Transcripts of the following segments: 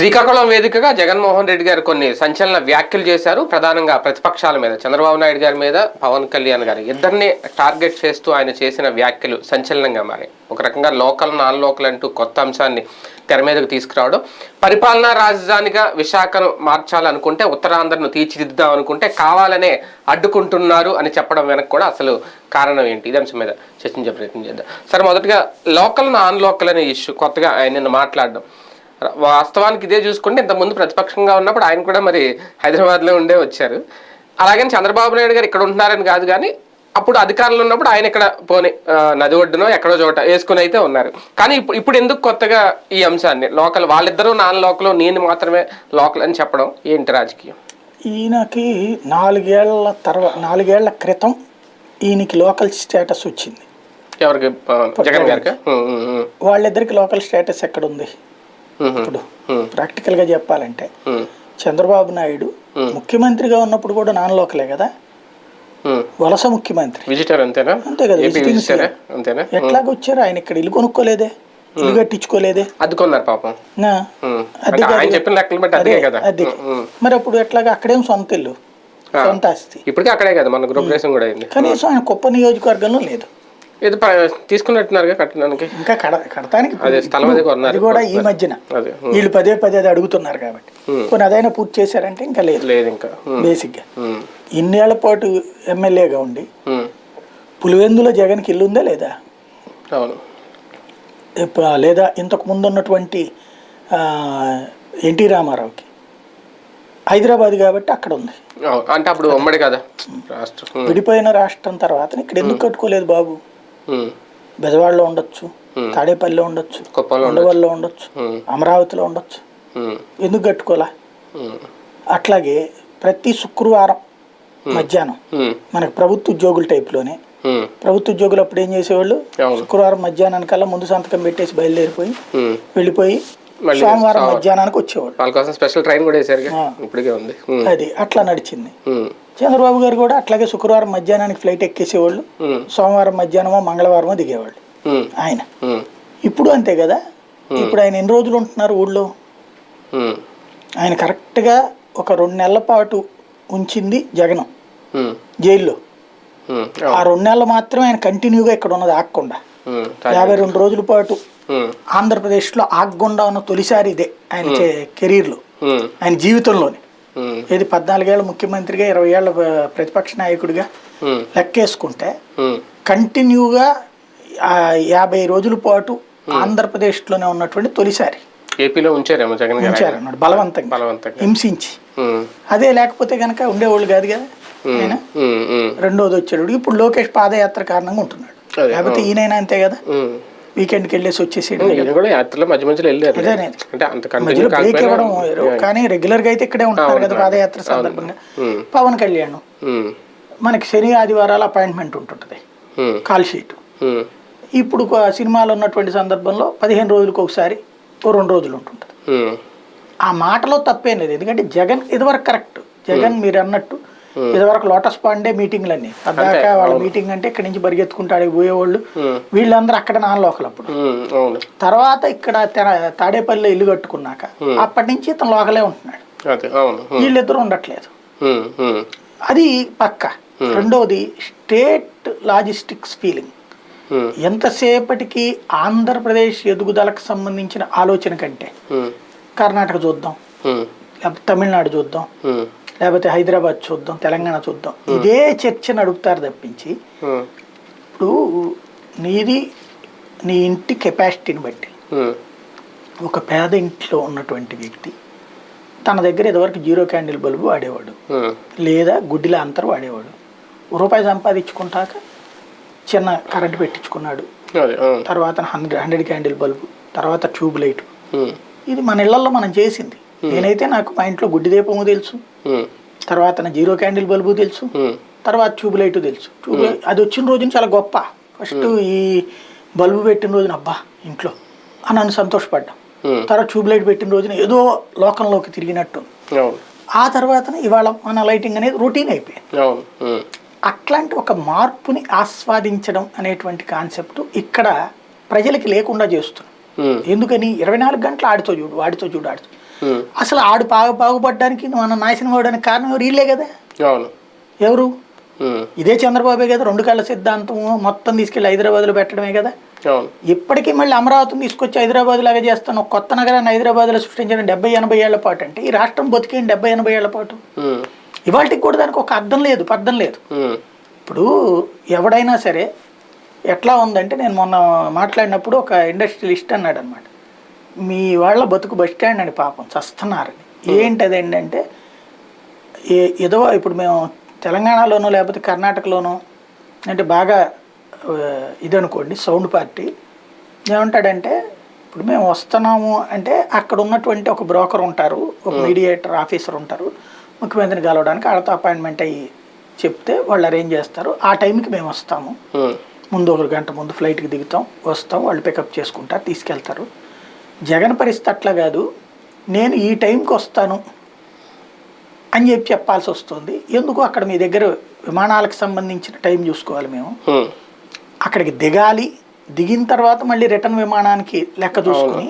శ్రీకాకుళం వేదికగా జగన్మోహన్ రెడ్డి గారు కొన్ని సంచలన వ్యాఖ్యలు చేశారు. ప్రధానంగా ప్రతిపక్షాల మీద చంద్రబాబు నాయుడు గారి మీద పవన్ కళ్యాణ్ గారు. ఇద్దరిని టార్గెట్ చేస్తూ ఆయన చేసిన వ్యాఖ్యలు సంచలనంగా మారాయి. ఒక రకంగా లోకల్ నాన్ లోకల్ అంటూ కొత్త అంశాన్ని తెర మీదకు తీసుకురావడం. పరిపాలనా రాజధానిగా విశాఖను మార్చాలనుకుంటే ఉత్తరాంధ్రను తీర్చిదిద్దాం అనుకుంటే కావాలనే అడ్డుకుంటున్నారు అని చెప్పడం వెనక కూడా అసలు కారణం ఏంటి? ఇది అంశం మీద చర్చించే ప్రయత్నం చేద్దాం. సరే మొదటగా లోకల్ నాన్ లోకల్ అనే ఇష్యూ కొత్తగా ఆయన నిన్న మాట్లాడడం. వాస్తవానికి ఇదే చూసుకుంటే ఇంతకుముందు ప్రతిపక్షంగా ఉన్నప్పుడు ఆయన కూడా మరి హైదరాబాద్లో ఉండే వచ్చారు. అలాగని చంద్రబాబు నాయుడు గారు ఇక్కడ ఉంటున్నారని కాదు కానీ అప్పుడు అధికారంలో ఉన్నప్పుడు ఆయన ఇక్కడ పోనీ నది ఒడ్డునో ఎక్కడో చోట వేసుకుని అయితే ఉన్నారు. కానీ ఇప్పుడు ఇప్పుడు ఎందుకు కొత్తగా ఈ అంశాన్ని లోకల్ వాళ్ళిద్దరూ నాన్ లోకల్ నేను మాత్రమే లోకల్ అని చెప్పడం ఏంటి రాజకీయం? ఈయనకి నాలుగేళ్ళ తర్వాత నాలుగేళ్ళ క్రితం ఈయనకి లోకల్ స్టేటస్ వచ్చింది. ఎవరికి జగన్ గారికి? వాళ్ళిద్దరికి లోకల్ స్టేటస్ ఎక్కడుంది? ఇప్పుడు ప్రాక్టికల్గా చెప్పాలంటే చంద్రబాబు నాయుడు ముఖ్యమంత్రిగా ఉన్నప్పుడు కూడా నాన్ లోకలే కదా. వలస ముఖ్యమంత్రి. విజిటర్ అంతేనా? అంతే కదా విజిటరా? అంతేనా? ఎట్లాగ వచ్చారు ఆయన ఇక్కడ ఇల్లు కొనుక్కోలేదే ఇల్లు కట్టించుకోలేదే. అద్దుకున్నారు పాపం. అదే అది. మరి అప్పుడు ఎట్లాగా? అక్కడేం సొంత ఇల్లు సొంత ఆస్తి. ఇప్పటికీ అక్కడే కదా మన గృహప్రవేశం కూడా అయింది. కనీసం ఆయన కుప్ప నియోజకవర్గంలో లేదు. ఇది తీసుకున్నట్టున్నారుగా కట్టడానికి. ఇంకా కడ కడతానికి అదే కూడా ఈ మధ్యన. వీళ్ళు పదే పదే అది అడుగుతున్నారు కాబట్టి. కొన్ని అదైనా పూర్తి చేశారంటే ఇంకా లేదు. లేదు ఇంకా. బేసిక్గా. ఇన్నేళ్ళ పాటు ఎమ్మెల్యేగా ఉండి. పులివెందులో జగన్కి ఇల్లు ఉందా లేదా? అవును. లేదా ఇంతకు ముందు ఉన్నటువంటి ఎన్టీ రామారావుకి. హైదరాబాద్ కాబట్టి అక్కడ ఉంది. అంటే అప్పుడు ఉమ్మడి కదా విడిపోయిన రాష్ట్రం తర్వాత ఇక్కడ ఎందుకు కట్టుకోలేదు బాబు? బెజవాడలో ఉండొచ్చు తాడేపల్లిలో ఉండొచ్చు ఉండవల్లో ఉండొచ్చు. అమరావతిలో ఉండొచ్చు. ఎందుకు కట్టుకోలా అట్లాగే ప్రతి శుక్రవారం మధ్యాహ్నం మనకు ప్రభుత్వ ఉద్యోగుల టైప్లోనే ప్రభుత్వ ఉద్యోగులు అప్పుడు ఏం చేసేవాళ్ళు? శుక్రవారం మధ్యాహ్నానికల్లా ముందు సంతకం పెట్టేసి బయలుదేరిపోయి. వెళ్ళిపోయి సోమవారం మధ్యాహ్నానికి వచ్చేవాళ్ళు. వాళ్ళ కోసం స్పెషల్ ట్రైన్ కూడా వేసారుగా ఇప్పటికే ఉంది. అది అట్లా నడిచింది. చంద్రబాబు గారు కూడా అట్లాగే శుక్రవారం మధ్యాహ్నానికి ఫ్లైట్ ఎక్కేసేవాళ్ళు. సోమవారం మధ్యాహ్నమో మంగళవారమో దిగేవాళ్ళు. ఆయన. ఇప్పుడు అంతే కదా? ఇప్పుడు ఆయన ఎన్ని రోజులు ఉంటున్నారు ఊళ్ళో? ఆయన కరెక్ట్గా ఒక రెండు నెలల పాటు ఉంచింది జగనం. జైల్లో. ఆ రెండు నెలలు మాత్రం ఆయన కంటిన్యూగా ఇక్కడ ఉన్నది ఆగకుండా. ఉమ్, యాభై రెండు రోజుల పాటు ఆంధ్రప్రదేశ్లో ఆగకుండా ఉన్న తొలిసారి ఇదే ఆయన కెరీర్లో. ఆయన జీవితంలోనే. ఏది పద్నాలుగేళ్ళ ముఖ్యమంత్రిగా ఇరవై ఏళ్ళ ప్రతిపక్ష నాయకుడిగా లెక్కేసుకుంటే కంటిన్యూగా యాభై రోజుల పాటు ఆంధ్రప్రదేశ్లోనే ఉన్నటువంటి తొలిసారి. ఏపీలో ఉంచారేమో జగన్ బలవంతంగా. బలవంతంగా. హింసించి. అదే లేకపోతే కనుక ఉండేవాళ్ళు కాదు కదా ఆయన? రెండోది వచ్చాడు ఇప్పుడు లోకేష్ పాదయాత్ర కారణంగా ఉంటున్నాడు. లేకపోతే ఈయనైనా అంతే కదా? ఉమ్. వీకెండ్కి వెళ్ళేసి వచ్చేసాడు. ఈయన కూడా యాత్రలో మధ్య మధ్యలో వెళ్ళారు. అంటే అంత బ్రేక్ ఇవ్వడం. కానీ రెగ్యులర్గా అయితే ఇక్కడే ఉంటున్నారు కదా పాదయాత్ర సందర్భంగా. పవన్ కళ్యాణ్. మనకి శని ఆదివారాలు అపాయింట్మెంట్ ఉంటుంటుంది. కాల్ షీట్ ఇప్పుడు సినిమాలో ఉన్నటువంటి సందర్భంలో పదిహేను రోజులకు ఒకసారి ఓ రెండు రోజులు ఉంటుంటుంది. ఆ మాటలో తప్పేం లేదు. ఎందుకంటే జగన్ ఇదివరకు కరెక్ట్ జగన్ మీరు అన్నట్టు ఇదివరకు లోటస్ పాండే మీటింగ్లన్నీ. పద్దాక వాళ్ళ మీటింగ్ అంటే ఇక్కడి నుంచి పరిగెత్తుకుంటూ ఆడికి పోయేవాళ్ళు. ఉమ్, వీళ్ళందరూ అక్కడ నాన్ లోకల్ అప్పుడు అవును. తర్వాత ఇక్కడ తాడేపల్లిలో ఇల్లు కట్టుకున్నాక అప్పటి నుంచి ఇతను లోకలే ఉంటున్నాడు. వీళ్ళిద్దరూ ఉండట్లేదు. అది పక్క. రెండవది స్టేట్ లాజిస్టిక్స్ ఫీలింగ్. ఎంతసేపటికి ఆంధ్రప్రదేశ్ ఎదుగుదలకు సంబంధించిన ఆలోచన కంటే కర్ణాటక చూద్దాం. లేకపోతే తమిళనాడు చూద్దాం. లేకపోతే హైదరాబాద్ చూద్దాం తెలంగాణ చూద్దాం. ఇదే చర్చ నడుపుతారు తప్పించి ఇప్పుడు నీది నీ ఇంటి కెపాసిటీని బట్టి ఒక పేద ఇంట్లో ఉన్నటువంటి వ్యక్తి తన దగ్గర ఇదివరకు జీరో క్యాండిల్ బల్బు వాడేవాడు. లేదా గుడ్డిల అంతర్ వాడేవాడు. రూపాయి సంపాదించుకుంటాక చిన్న కరెంట్ పెట్టించుకున్నాడు. తర్వాత హండ్రెడ్ హండ్రెడ్ క్యాండిల్ బల్బు తర్వాత ట్యూబ్ లైట్. ఇది మన ఇళ్ళలో మనం చేసింది. నేనైతే నాకు మా ఇంట్లో గుడ్డి దీపము తెలుసు. తర్వాత నా జీరో క్యాండిల్ బల్బు తెలుసు. ఉమ్, తర్వాత ట్యూబ్ లైట్ తెలుసు. ట్యూబ్ లైట్ అది వచ్చిన రోజున చాలా గొప్ప. ఫస్ట్ ఈ బల్బు పెట్టిన రోజున అబ్బా ఇంట్లో అని నన్ను సంతోషపడ్డాం. తర్వాత ట్యూబ్ లైట్ పెట్టిన రోజున ఏదో లోకంలోకి తిరిగినట్టు. ఆ తర్వాత ఇవాళ మన లైటింగ్ అనేది రొటీన్ అయిపోయింది. అట్లాంటి ఒక మార్పుని ఆస్వాదించడం అనేటువంటి కాన్సెప్ట్ ఇక్కడ ప్రజలకి లేకుండా చేస్తున్నాం. ఎందుకని? ఇరవై నాలుగు గంటలు ఆడితో చూడు వాడితో చూడు ఆడితో అసలు ఆడు బాగు బాగుపడడానికి మనం నాశనం అవ్వడానికి కారణం ఎవరు? వీళ్ళే కదా. ఎవరు? ఉమ్, ఇదే చంద్రబాబే కదా. రెండు కళ్ళ సిద్ధాంతం మొత్తం తీసుకెళ్ళి హైదరాబాద్లో పెట్టడమే కదా. ఇప్పటికీ మళ్ళీ అమరావతిని తీసుకొచ్చి హైదరాబాద్ లాగా చేస్తాను కొత్త నగరాన్ని హైదరాబాద్లో సృష్టించిన డెబ్బై ఎనభై ఏళ్ళ పాటు అంటే ఈ రాష్ట్రం బతికేయండి డెబ్బై ఎనభై ఏళ్ళ పాటు. ఉమ్, ఇవాళకి కూడా దానికి ఒక అర్థం లేదు పర్థం లేదు. ఇప్పుడు ఎవడైనా సరే ఎట్లా ఉందంటే నేను మొన్న మాట్లాడినప్పుడు ఒక ఇండస్ట్రియలిస్ట్ అన్నాడు అనమాట మీ వాళ్ళ బతుకు బస్ స్టాండ్ అని పాపం చస్తున్నారని ఏంటది ఏంటంటే ఏ- ఏదో ఇప్పుడు మేము తెలంగాణలోనో లేకపోతే కర్ణాటకలోనో అంటే బాగా ఇది అనుకోండి సౌండ్ పార్టీ ఏమంటాడంటే ఇప్పుడు మేము వస్తున్నాము అంటే అక్కడ ఉన్నటువంటి ఒక బ్రోకర్ ఉంటారు ఒక మీడియేటర్ ఆఫీసర్ ఉంటారు ముఖ్యమంత్రిని కలవడానికి వాళ్ళతో అపాయింట్మెంట్ అయ్యి చెప్తే వాళ్ళు అరేంజ్ చేస్తారు. ఆ టైంకి మేము వస్తాము. ముందు ఒక గంట ముందు ఫ్లైట్కి దిగుతాం వస్తాం వాళ్ళు పికప్ చేసుకుంటారు తీసుకెళ్తారు. జగన్ పరిస్థితి అట్లా కాదు. నేను ఈ టైంకి వస్తాను అని చెప్పి చెప్పాల్సి వస్తుంది. ఎందుకు అక్కడ మీ దగ్గర విమానాలకు సంబంధించిన టైం చూసుకోవాలి మేము? అక్కడికి దిగాలి. దిగిన తర్వాత మళ్ళీ రిటర్న్ విమానానికి లెక్క చూసుకుని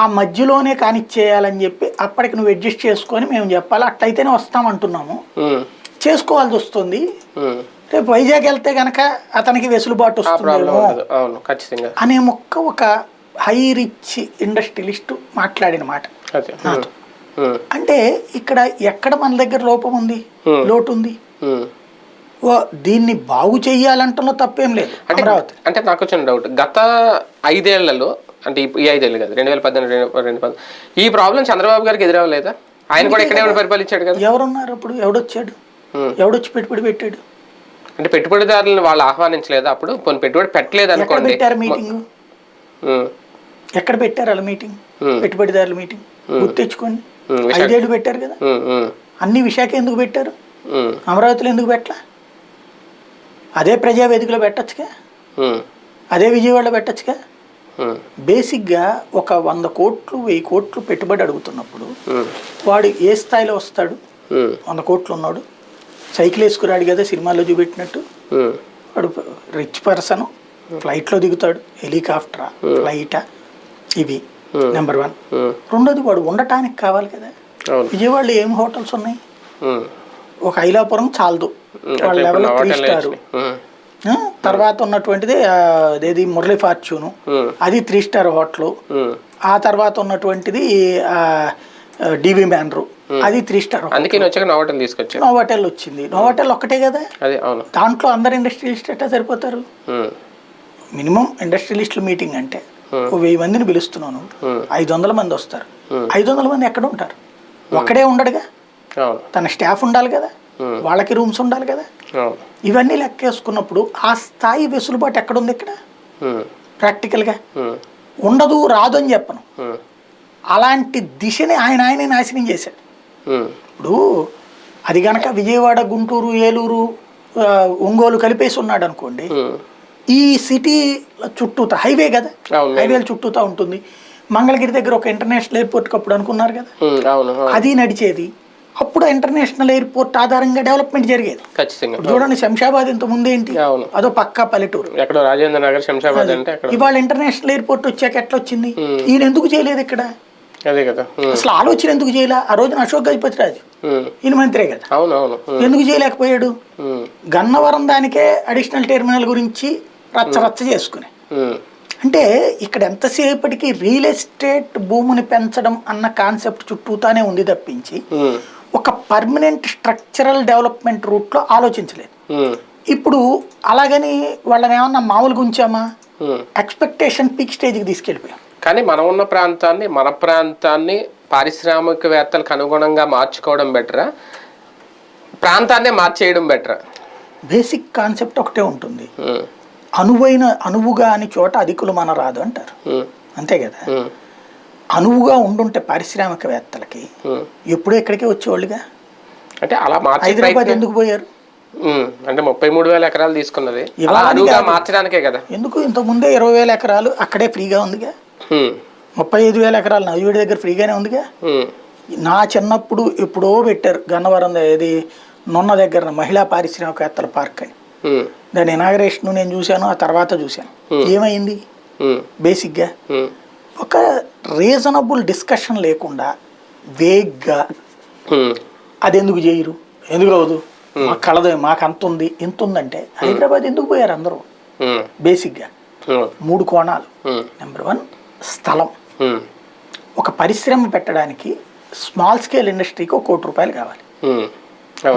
ఆ మధ్యలోనే కానిచ్చేయాలని చెప్పి అప్పటికి నువ్వు అడ్జస్ట్ చేసుకొని మేము చెప్పాలి. అట్లయితేనే వస్తామంటున్నాము. చేసుకోవాల్సి వస్తుంది. రేపు వైజాగ్ వెళ్తే గనక అతనికి వెసులుబాటు ఖచ్చితంగా. అనే మొక్క ఒక హై రిచ్ ఇండస్ట్రియలిస్ట్ మాట్లాడిన మాట అంటే ఇక్కడ ఎక్కడ మన దగ్గర లోపం ఉంది. లోటు ఉంది దీన్ని బాగు చెయ్యాలంటలో తప్పేం లేదు. అంటే అమరావతి. అంటే నాకు వచ్చిన డౌట్. గత ఐదేళ్ళలో అంటే ఈ- ఐదేళ్ళు కాదు రెండు వేల పద్దెనిమిది రెండు ఈ ప్రాబ్లం చంద్రబాబు గారికి ఎదురవ్వలేదా? ఆయన కూడా ఇక్కడే పరిపాలించాడు కదా. ఎవరున్నారు అప్పుడు? ఎవడొచ్చాడు. ఎవడొచ్చి పెట్టుబడి పెట్టాడు? అంటే పెట్టుబడిదారులను వాళ్ళు ఆహ్వానించలేదా అప్పుడు? కొన్ని పెట్టుబడి పెట్టలేదు అనుకోండి పెట్టారు మీటింగ్? ఎక్కడ పెట్టారు అలా మీటింగ్. పెట్టుబడిదారుల మీటింగ్ విశాఖ- ఐదేళ్ళు పెట్టారు కదా? అన్ని విశాఖ ఎందుకు పెట్టారు? అమరావతిలో ఎందుకు పెట్టలా? అదే ప్రజావేదికలో పెట్టచ్చుగా? అదే విజయవాడలో పెట్టచ్చుగా? బేసిక్గా ఒక వంద కోట్లు వెయ్యి కోట్లు పెట్టుబడి అడుగుతున్నప్పుడు వాడు ఏ స్థాయిలో వస్తాడు? వంద కోట్లు ఉన్నాడు. సైకిల్ వేసుకురాడు కదా సినిమాలో చూపెట్టినట్టు. వాడు రిచ్ పర్సన్ ఫ్లైట్లో దిగుతాడు. హెలికాప్టరా? ఫ్లైటా? ఇవి. నెంబర్ వన్ రెండోది వాడు ఉండటానికి కావాలి కదా. విజయవాడలో ఏం హోటల్స్ ఉన్నాయి? ఒక ఐలాపురం చాలదు. వాళ్ళ లెవెల్ త్రీ స్టార్ తర్వాత ఉన్నటువంటిది అదేది మురళీ ఫార్చ్యూను. అది త్రీ స్టార్ హోటల్. ఆ. తర్వాత ఉన్నటువంటిది డివి మ్యాన్రు అది త్రీ స్టార్ అందుకే వచ్చాక నోవటల్ తీసుకొచ్చాను నోవాటెల్ వచ్చింది. నోవాటెల్ ఒక్కటే కదా? దాంట్లో అందరు ఇండస్ట్రియలిస్ట్ ఎట్టా సరిపోతారు? మినిమం ఇండస్ట్రియలిస్టుల మీటింగ్ అంటే. వెయ్యి మందిని పిలుస్తున్నాను. Hmm. ఐదు వందల మంది వస్తారు. Hmm. ఐదు వందల మంది ఎక్కడ ఉంటారు? ఒక్కడే ఉండడుగా? తన స్టాఫ్ ఉండాలి కదా? Hmm. వాళ్ళకి రూమ్స్ ఉండాలి కదా? ఇవన్నీ లెక్కేసుకున్నప్పుడు ఆ స్థాయి వెసులుబాటు ఎక్కడుంది ఇక్కడ? ప్రాక్టికల్గా. ఉండదు రాదు అని చెప్పను. అలాంటి దిశని ఆయన ఆయనే నాశనం చేశాడు. ఇప్పుడు అది గనక విజయవాడ గుంటూరు ఏలూరు ఒంగోలు కలిపేసి ఉన్నాడు అనుకోండి. ఈ సిటీ చుట్టూతా హైవే కదా. హైవేల చుట్టూతా ఉంటుంది. మంగళగిరి దగ్గర ఒక ఇంటర్నేషనల్ ఎయిర్పోర్ట్కి అప్పుడు అనుకున్నారు కదా. అది నడిచేది. అప్పుడు ఇంటర్నేషనల్ ఎయిర్పోర్ట్ ఆధారంగా డెవలప్మెంట్ జరిగేది. ఖచ్చితంగా. చూడండి శంషాబాద్ ఇంత ముందు ఏంటి? అదో పక్కా పల్లెటూరు. ఎక్కడో రాజేంద్ర నగర్ శంషాబాద్ అంటే ఇవాళ ఇంటర్నేషనల్ ఎయిర్పోర్ట్ వచ్చాక ఎట్లా వచ్చింది? ఈయన ఎందుకు చేయలేదు ఇక్కడ? అదే కదా. ఉమ్, అసలు ఆలోచన ఎందుకు చేయలే? ఆ రోజున అశోక్ గజపతి రాజు. ఈయన మంత్రే కదా. అవును ఎందుకు చేయలేకపోయాడు? గన్నవరం దానికే అడిషనల్ టెర్మినల్ గురించి రచ్చ రచ్చ చేసుకుని అంటే ఇక్కడ ఎంతసేపటికి రియల్ ఎస్టేట్ భూమిని పెంచడం అన్న కాన్సెప్ట్ చుట్టూతానే ఉంది తప్పించి ఒక పర్మనెంట్ స్ట్రక్చరల్ డెవలప్మెంట్ రూట్లో ఆలోచించలేదు. ఇప్పుడు అలాగని వాళ్ళని ఏమన్నా మామూలుగా ఉంచామా. ఎక్స్పెక్టేషన్ పీక్ స్టేజ్కి తీసుకెళ్ళిపోయాం. కానీ మనం ఉన్న ప్రాంతాన్ని మన ప్రాంతాన్ని పారిశ్రామికవేత్తలకు అనుగుణంగా మార్చుకోవడం బెటరా? ప్రాంతాన్నే మార్చేయడం బెటరా? బేసిక్ కాన్సెప్ట్ ఒకటే ఉంటుంది. అనువైన అనువుగా అని చోట అధికులు మన రాదు అంటారు. అంతే కదా? అనువుగా ఉండుంటే పారిశ్రామికవేత్తలకి ఎప్పుడూ ఎక్కడికే వచ్చేవాళ్ళుగా? అంటే అలా హైదరాబాద్ ఎందుకు పోయారు? అంటే ముప్పై మూడు వేల ఎకరాలు తీసుకున్నది. మార్చడానికే కదా. ఎందుకు? ఇంతకు ముందే ఇరవై వేల ఎకరాలు అక్కడే ఫ్రీగా ఉందిగా? ముప్పై ఐదు వేల ఎకరాలు నవ్వుడి దగ్గర ఫ్రీగానే ఉందిగా? నా చిన్నప్పుడు ఎప్పుడో పెట్టారు గన్నవరం ద- ఇది నున్న దగ్గర మహిళా పారిశ్రామికవేత్తల పార్క్ అని. దాని ఇనాగరేషన్ నేను చూశాను ఆ తర్వాత చూశాను. ఏమైంది? ఉమ్, బేసిక్గా ఉమ్, ఒక రీజనబుల్ డిస్కషన్ లేకుండా వేగ్గా అది ఎందుకు చేయరు? ఎందుకు అవ్వదు మాకు కలదు మాకు అంత ఉంది ఇంత ఉందంటే హైదరాబాద్ ఎందుకు పోయారు అందరూ? బేసిక్గా మూడు కోణాలు. నెంబర్ వన్ స్థలం. ఒక పరిశ్రమ పెట్టడానికి స్మాల్ స్కేల్ ఇండస్ట్రీకి ఒక కోటి రూపాయలు కావాలి.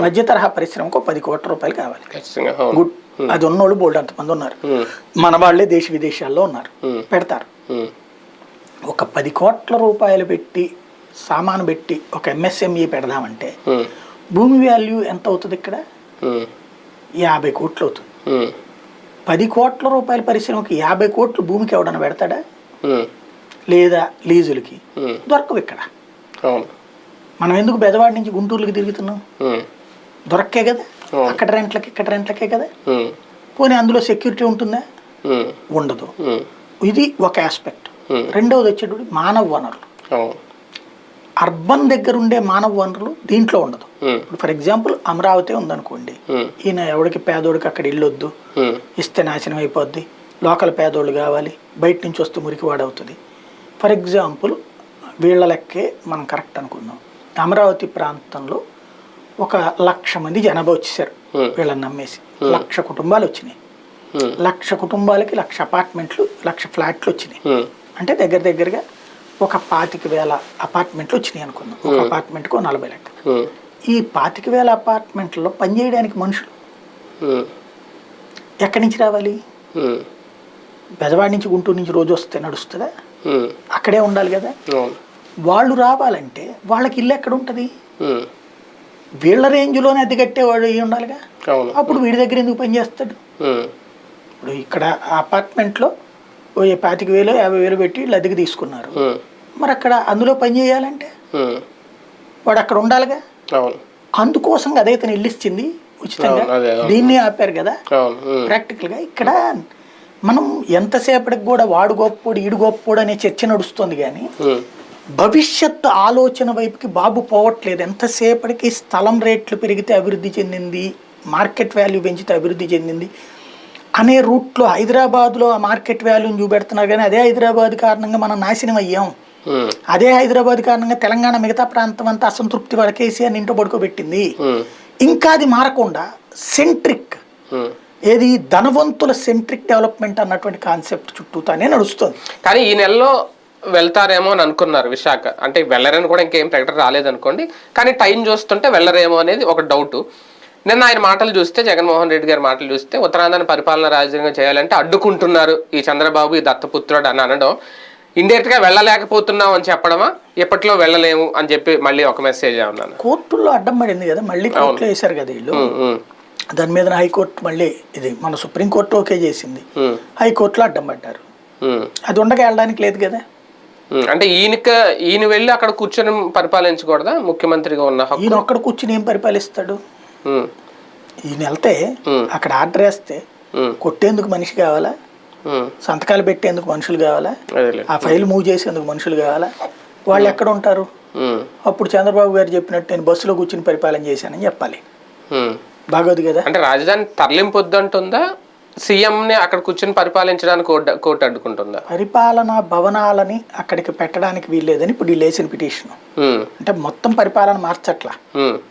మధ్య తరహా పరిశ్రమకు పది కోట్ల రూపాయలు కావాలి. గుడ్. అది ఉన్నోళ్ళు బోల్డ్ అంతమంది ఉన్నారు. మన వాళ్ళే దేశ విదేశాల్లో ఉన్నారు. పెడతారు. ఒక పది కోట్ల రూపాయలు పెట్టి సామాను పెట్టి ఒక ఎంఎస్ఎంఈ పెడదామంటే ఉమ్, భూమి వాల్యూ ఎంత అవుతుంది ఇక్కడ? యాభై కోట్లు అవుతుంది. పది కోట్ల రూపాయల పరిశ్రమకి యాభై కోట్లు భూమికి ఎవడన్నా పెడతాడా? లేదా లీజులకి. దొరకవు ఇక్కడ. మనం ఎందుకు బెదవాడి నుంచి గుంటూరుకి తిరుగుతున్నాం? దొరక్కే కదా. అక్కడ రెంట్లకి ఇక్కడ రెంట్లకే కదా? పోనీ అందులో సెక్యూరిటీ ఉంటుందా? ఉండదు. ఇది ఒక ఆస్పెక్ట్. రెండవది వచ్చేటప్పుడు మానవ వనరులు. అర్బన్ దగ్గర ఉండే మానవ వనరులు దీంట్లో ఉండదు. ఫర్ ఎగ్జాంపుల్ అమరావతి ఉందనుకోండి. ఈయన ఎవడికి పేదోడికి అక్కడ ఇల్లు వద్దు? ఉమ్, ఇస్తే నాశనం అయిపోద్ది. లోకల్ పేదోళ్ళు కావాలి. బయట నుంచి వస్తే మురికి వాడవుతుంది ఫర్ ఎగ్జాంపుల్ వీళ్ళ లెక్కే మనం కరెక్ట్ అనుకుందాం. అమరావతి ప్రాంతంలో ఒక లక్ష మంది జనాభా వచ్చేసారు. వీళ్ళని నమ్మేసి. లక్ష కుటుంబాలు వచ్చినాయి. లక్ష కుటుంబాలకి లక్ష అపార్ట్మెంట్లు లక్ష ఫ్లాట్లు వచ్చినాయి. అంటే దగ్గర దగ్గరగా ఒక పాతిక వేల అపార్ట్మెంట్లు వచ్చినాయి అనుకుందాం. ఒక అపార్ట్మెంట్కు నలభై లెక్క ఈ పాతిక వేల అపార్ట్మెంట్లో పనిచేయడానికి మనుషులు ఎక్కడి నుంచి రావాలి? బెజవాడి నుంచి గుంటూరు నుంచి రోజు వస్తే నడుస్తుందా? అక్కడే ఉండాలి కదా? వాళ్ళు రావాలంటే వాళ్ళకి ఇల్లు ఎక్కడ ఉంటుంది? వీళ్ళ రేంజ్లోనే అద్దె కట్టేవాడు అయ్యి ఉండాలిగా? అప్పుడు వీడి దగ్గర ఎందుకు పని చేస్తాడు? ఉమ్, ఇప్పుడు ఇక్కడ అపార్ట్మెంట్లో ఓ పాతిక వేలు యాభై వేలు పెట్టి వీళ్ళు అద్దెకి తీసుకున్నారు. మరి అక్కడ అందులో పని చేయాలంటే? వాడు అక్కడ ఉండాలిగా? అందుకోసం అదే ఇతను ఇల్లు ఇచ్చింది ఉచితంగా. దీన్ని ఆపారు కదా? ప్రాక్టికల్గా ఇక్కడ మనం ఎంతసేపటికి కూడా వాడు గొప్పోడు ఈడు గొప్పోడు అనే చర్చ నడుస్తుంది కానీ ఉమ్, భవిష్యత్ ఆలోచన వైపుకి బాబు పోవట్లేదు. ఎంతసేపటికి స్థలం రేట్లు పెరిగితే అభివృద్ధి చెందింది మార్కెట్ వాల్యూ పెంచితే అభివృద్ధి చెందింది అనే రూట్లో హైదరాబాద్లో ఆ మార్కెట్ వాల్యూని చూపెడుతున్నారు కానీ అదే హైదరాబాద్ కారణంగా మనం నాశనం అయ్యాం. అదే హైదరాబాద్ కారణంగా తెలంగాణ మిగతా ప్రాంతం అంతా అసంతృప్తి వాళ్ళ కేసీఆర్ ఇంటో పడుకోబెట్టింది. ఇంకా అది మారకుండా సెంట్రిక్. ఏది ధనవంతుల సెంట్రిక్ డెవలప్మెంట్ అన్నటువంటి కాన్సెప్ట్ చుట్టూతానే నడుస్తుంది. కానీ ఈ నెలలో వెళ్తారేమో అని అనుకున్నారు విశాఖ. అంటే వెళ్ళరని కూడా ఇంకేం ప్రకటన రాలేదనుకోండి. కానీ టైం చూస్తుంటే వెళ్ళరేమో అనేది ఒక డౌట్. నిన్న ఆయన మాటలు చూస్తే జగన్మోహన్ రెడ్డి గారి మాటలు చూస్తే ఉత్తరాంధ్ర పరిపాలన రాజ్యాంగం చేయాలంటే అడ్డుకుంటున్నారు ఈ చంద్రబాబు ఈ దత్తపుత్రుడు అని అనడం. ఇండైరెక్ట్గా వెళ్ళలేకపోతున్నాం అని చెప్పడమా? ఎప్పట్లో వెళ్ళలేము అని చెప్పి మళ్ళీ ఒక మెసేజ్ ఉన్నాను. కోర్టుల్లో అడ్డం పడింది కదా మళ్ళీ కోర్టులో వేశారు కదా వీళ్ళు. దాని మీద హైకోర్టు మళ్ళీ ఇది మన సుప్రీంకోర్టు ఓకే చేసింది. హైకోర్టులో అడ్డం పడ్డారు. అది ఉండగా వెళ్ళడానికి లేదు కదా? అంటే ఈయనక ఈయన వెళ్ళి అక్కడ కూర్చొని పరిపాలించకూడదా? ముఖ్యమంత్రిగా ఉన్న ఈయన ఒక్కడ కూర్చుని ఏం పరిపాలిస్తాడు? ఈయన వెళ్తే. అక్కడ ఆర్డర్ వేస్తే కొట్టేందుకు మనిషి కావాలా? సంతకాలు పెట్టేందుకు మనుషులు కావాలా? ఆ ఫైల్ మూవ్ చేసేందుకు మనుషులు కావాలా? వాళ్ళు ఎక్కడ ఉంటారు? అప్పుడు చంద్రబాబు గారు చెప్పినట్టు నేను బస్సులో కూర్చుని పరిపాలన చేశానని చెప్పాలి. బాగోదు కదా? అంటే రాజధాని తరలింపు వద్దంటుందా? సీఎం ని అక్కడ కూర్చొని పరిపాలించడానికి కోర్టు అడ్డుకుంటుందా? పరిపాలనా భవనాలని అక్కడికి పెట్టడానికి వీల్లేదని ఇప్పుడు వేసిన పిటిషన్. అంటే మొత్తం పరిపాలన మార్చట్లా.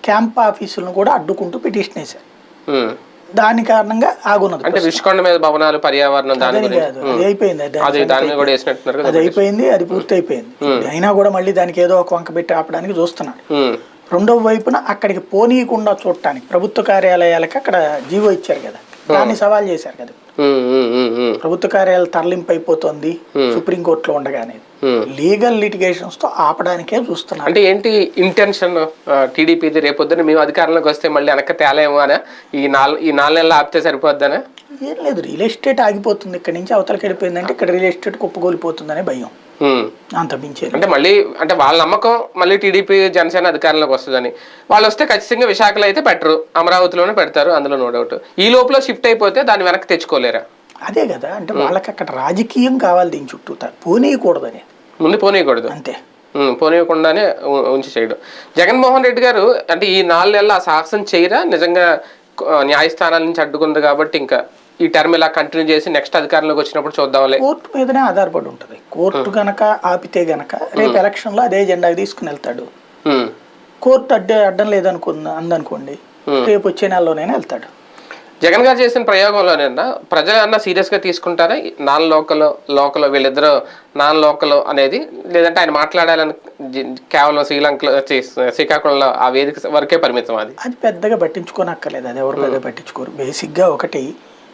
క్యాంప్ ఆఫీసులను కూడా అడ్డుకుంటూ పిటిషన్ వేశారు. దాని కారణంగా ఆగున్నది అంటే రుషికొండ మీద భవనాలు పర్యావరణం దాని అది అయిపోయింది అది దాని మీద కూడా వేసినట్టున్నారు కదా అది అయిపోయింది అది పూర్తి అయిపోయింది అయినా కూడా మళ్ళీ దానికి ఏదో ఒక వంక పెట్టి ఆపడానికి చూస్తున్నాడు. రెండవ వైపున అక్కడికి పోనీయకుండా చూడటానికి ప్రభుత్వ కార్యాలయాలకి అక్కడ జీవో ఇచ్చారు కదా. దాన్ని సవాల్ చేశారు కదా. ప్రభుత్వ కార్యాలయాలు తరలింపు అయిపోతుంది సుప్రీంకోర్టులో ఉండగానే. లీగల్ లిటిగేషన్స్తో ఆపడానికే చూస్తున్నారు. అంటే ఏంటి ఇంటెన్షన్? టీడీపీది రేపొద్దున మేము అధికారంలోకి వస్తే మళ్ళీ వెనక్కి తేలేమో అనా? ఈ నాలుగు ఈ నాలుగు నెలలు ఆపితే సరిపోద్దనా? ఏం లేదు రియల్ ఎస్టేట్ ఆగిపోతుంది. ఇక్కడ నుంచి అవతలకి వెళ్ళిపోయిందంటే ఇక్కడ రియల్ ఎస్టేట్ కుప్పగోలిపోతుందనే భయం. అంత మించేది. అంటే మళ్ళీ అంటే వాళ్ళ నమ్మకం మళ్ళీ టీడీపీ జనసేన అధికారంలోకి వస్తుందని. వాళ్ళు వస్తే ఖచ్చితంగా విశాఖలో అయితే పెట్టరు. అమరావతిలోనే పెడతారు అందులో నో డౌట్. ఈ లోపల షిఫ్ట్ అయిపోతే దాన్ని వెనక్కి తెచ్చుకోలేరా? అదే కదా అంటే వాళ్ళకి అక్కడ రాజకీయం కావాలి దీని చుట్టూ. పోనీయకూడదని. ముందు పోనీయకూడదు. అంతే. పోనీయకుండానే ఉంచి చేయడం జగన్మోహన్ రెడ్డి గారు అంటే ఈ నాలుగు నెలల ఆ సాహసం చేయరా? నిజంగా న్యాయస్థానాల నుంచి అడ్డుకుంది కాబట్టి ఇంకా. ఈ టర్మ్ ఇలా కంటిన్యూ చేసి నెక్స్ట్ అధికారంలోకి వచ్చినప్పుడు చూద్దాంలే. కోర్టు మీదనే ఆధారపడి ఉంటుంది. కోర్టు గనక ఆపితే గనక రేపు ఎలక్షన్లో అదే జెండా తీసుకుని వెళ్తాడు. కోర్టు అడ్డ అడ్డం లేదనుకుందా అందనుకోండి రేపు వచ్చే నెలలోనైనా వెళ్తాడు. జగన్ గారు చేసిన ప్రయోగంలోనేనా? ప్రజలు అన్న సీరియస్గా తీసుకుంటారా? నాన్ లోకల్ లోకల్ వీళ్ళిద్దరు నాన్ లోకల్ అనేది లేదంటే ఆయన మాట్లాడాలని కేవలం శ్రీలంకలో శ్రీకాకుళంలో ఆ వేదిక వరకే పరిమితం అది? అది పెద్దగా పట్టించుకోనక్కర్లేదు. అది ఎవరు పెద్దగా పట్టించుకోరు. బేసిక్గా ఒకటి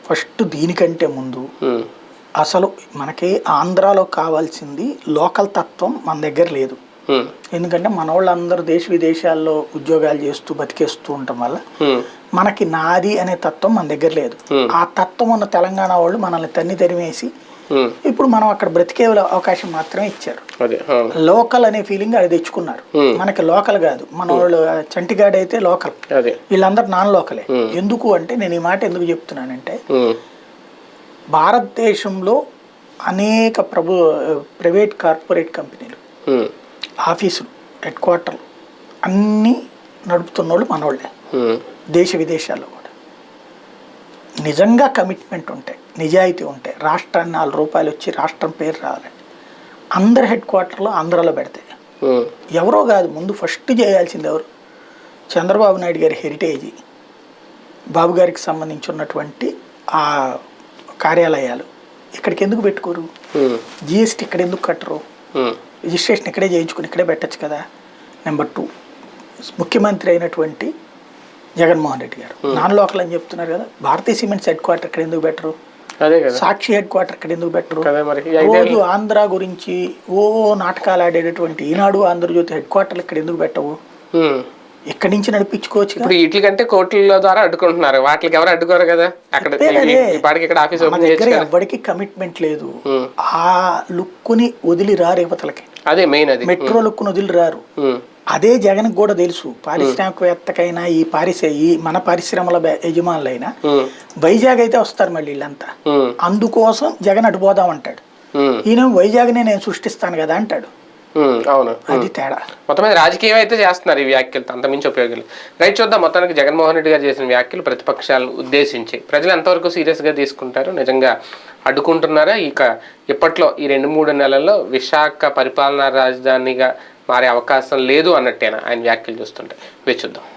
ఫస్ట్ దీనికంటే ముందు అసలు మనకి ఆంధ్రాలో కావాల్సింది లోకల్ తత్వం మన దగ్గర లేదు. ఎందుకంటే మన వాళ్ళందరూ దేశ విదేశాల్లో ఉద్యోగాలు చేస్తూ బతికేస్తూ ఉండటం వల్ల మనకి నాది అనే తత్వం మన దగ్గర లేదు. ఆ తత్వం ఉన్న తెలంగాణ వాళ్ళు మనల్ని తన్ని తరిమేసి ఇప్పుడు మనం అక్కడ బ్రతికే అవకాశం మాత్రమే ఇచ్చారు. లోకల్ అనే ఫీలింగ్ అది తెచ్చుకున్నారు. మనకి లోకల్ కాదు. మన వాళ్ళు చంటిగాడ్ అయితే లోకల్. వీళ్ళందరూ నాన్ లోకలే. ఎందుకు అంటే నేను ఈ మాట ఎందుకు చెప్తున్నానంటే భారతదేశంలో అనేక ప్రభు ప్రైవేట్ కార్పొరేట్ కంపెనీలు ఆఫీసులు హెడ్ క్వార్టర్లు అన్నీ నడుపుతున్న వాళ్ళు మనోళ్ళే. ఉమ్, దేశ విదేశాల్లో కూడా. నిజంగా కమిట్మెంట్ ఉంటాయి నిజాయితీ ఉంటాయి రాష్ట్రాన్ని నాలుగు రూపాయలు వచ్చి రాష్ట్రం పేరు రావాలండి అందరు హెడ్ క్వార్టర్లో ఆంధ్రాలో పెడతాయి ఎవరో కాదు ముందు ఫస్ట్ చేయాల్సింది ఎవరు? చంద్రబాబు నాయుడు గారి హెరిటేజీ బాబు గారికి సంబంధించి ఉన్నటువంటి ఆ కార్యాలయాలు. ఇక్కడికి ఎందుకు పెట్టుకోరు? జిఎస్టీ ఇక్కడ ఎందుకు కట్టరు? రిజిస్ట్రేషన్ ఇక్కడే చేయించుకుని ఇక్కడే పెట్టచ్చు కదా? Number two. ముఖ్యమంత్రి అయినటువంటి జగన్మోహన్ రెడ్డి గారు. నాన్ లోకల్ అని చెప్తున్నారు కదా భారతీయ సిమెంట్స్ హెడ్ క్వార్టర్ ఇక్కడ ఎందుకు పెట్టరు? సాక్షి హెడ్ క్వార్టర్ ఇక్కడ ఎందుకు పెట్టరు? రోజు ఆంధ్ర గురించి ఓ నాటకాలు ఆడేటటువంటి ఈనాడు ఆంధ్రజ్యోతి హెడ్ క్వార్టర్లు ఇక్కడ ఎందుకు పెట్టవు? ఉమ్. ఇక్కడి నుంచి నడిపించుకోవచ్చు ఇప్పుడు వీటి కంటే కోట్ల ద్వారా అడ్డుకుంటున్నారు. వాటికి ఎవరు అడ్డుకోరు కదా? అక్కడ పాటికి ఇక్కడ ఆఫీస్ ఓపెన్ దగ్గర ఎవరికి కమిట్మెంట్ లేదు. ఆ లుక్కుని వదిలి రారు యువతలకి అదే మెయిన్ అది. మెట్రో లుక్కుని వదిలి రారు. అదే జగన్ కూడా తెలుసు. పారిశ్రామికవేత్తకైనా ఈ పారిశ్ర ఈ మన పరిశ్రమల యజమానులైనా వైజాగ్ అయితే వస్తారు మళ్ళీ వీళ్ళంతా. అందుకోసం జగన్ అటు పోదాం అంటాడు. ఈయన వైజాగ్నే నేను సృష్టిస్తాను కదా అంటాడు. అవును. అది తేడా. మొత్తం మీద రాజకీయం అయితే చేస్తున్నారు ఈ వ్యాఖ్యలు అంతమించి ఉపయోగాలు రైట్ చూద్దాం మొత్తానికి జగన్మోహన్ రెడ్డి గారు చేసిన వ్యాఖ్యలు ప్రతిపక్షాలు ఉద్దేశించి. ప్రజలు ఎంతవరకు సీరియస్గా తీసుకుంటారు? నిజంగా అడ్డుకుంటున్నారా? ఇక ఇప్పట్లో ఈ రెండు మూడు నెలల్లో విశాఖ పరిపాలనా రాజధానిగా మారే అవకాశం లేదు అన్నట్టేనా ఆయన వ్యాఖ్యలు చూస్తుంటే. వేచి చూద్దాం.